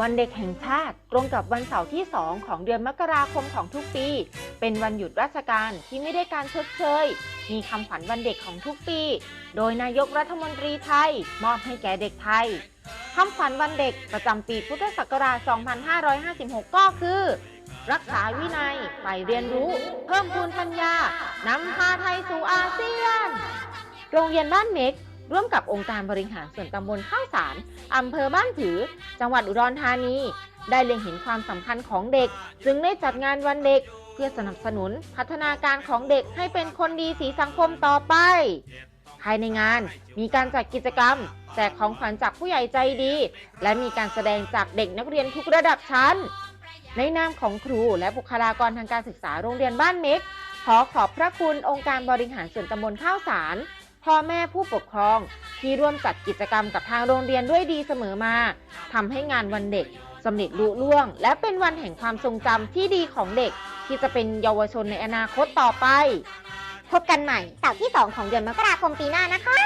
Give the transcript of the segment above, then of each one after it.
วันเด็กแห่งชาติตรงกับวันเสาร์ที่ 2 ของเดือนมกราคมของทุกปี เป็นวันหยุดราชการที่ไม่ได้การชดเชย มีคำขวัญวันเด็กของทุกปี โดยนายกรัฐมนตรีไทย มอบให้แก่เด็กไทยคำขวัญวันเด็กประจำปีพุทธศักราช 2556 ก็คือ รักษาวินัยใฝ่เรียนรู้ เพิ่มพูนปัญญานำพาไทยสู่อาเซียน โรงเรียนบ้านเม็ก ร่วมกับองค์การบริหารส่วนตำบลข้าวสารอำเภอบ้านผือ จังหวัดอุดรธานี ได้เล็งเห็นความสำคัญของเด็ก จึงได้จัดงานวันเด็ก เพื่อสนับสนุนพัฒนาการของเด็กให้เป็นคนดีสีสังคมต่อไป ภายในงานมีการจัดกิจกรรม แจกของขวัญจากผู้ใหญ่ใจดี และมีการแสดงจากเด็กนักเรียนทุกระดับชั้น ในนามของครูและบุคลากรทางการศึกษาโรงเรียนบ้านเม็กขอขอบพระคุณองค์การบริหารส่วนตำบลข้าวสาร พ่อแม่ผู้ปกครอง ที่ร่วมจัดกิจกรรมกับทางโรงเรียนด้วยดีเสมอมาทำให้งานวันเด็กสำเร็จลุล่วง และเป็นวันแห่งความทรงจำที่ดีของเด็ก ที่จะเป็นเยาวชนในอนาคตต่อไป พบกันใหม่เสาร์ที่ 2 ของเดือนมกราคมปีหน้านะคะ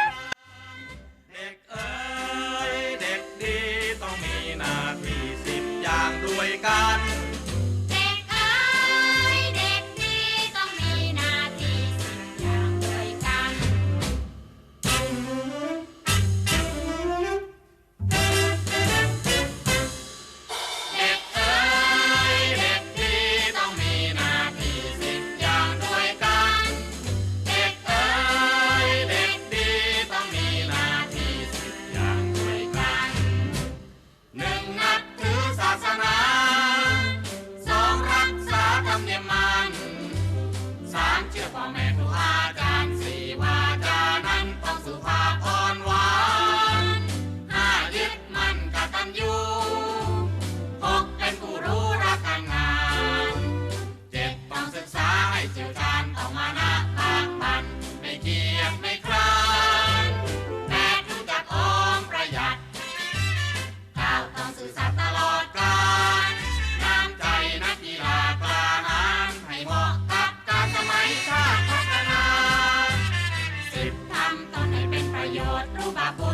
ชา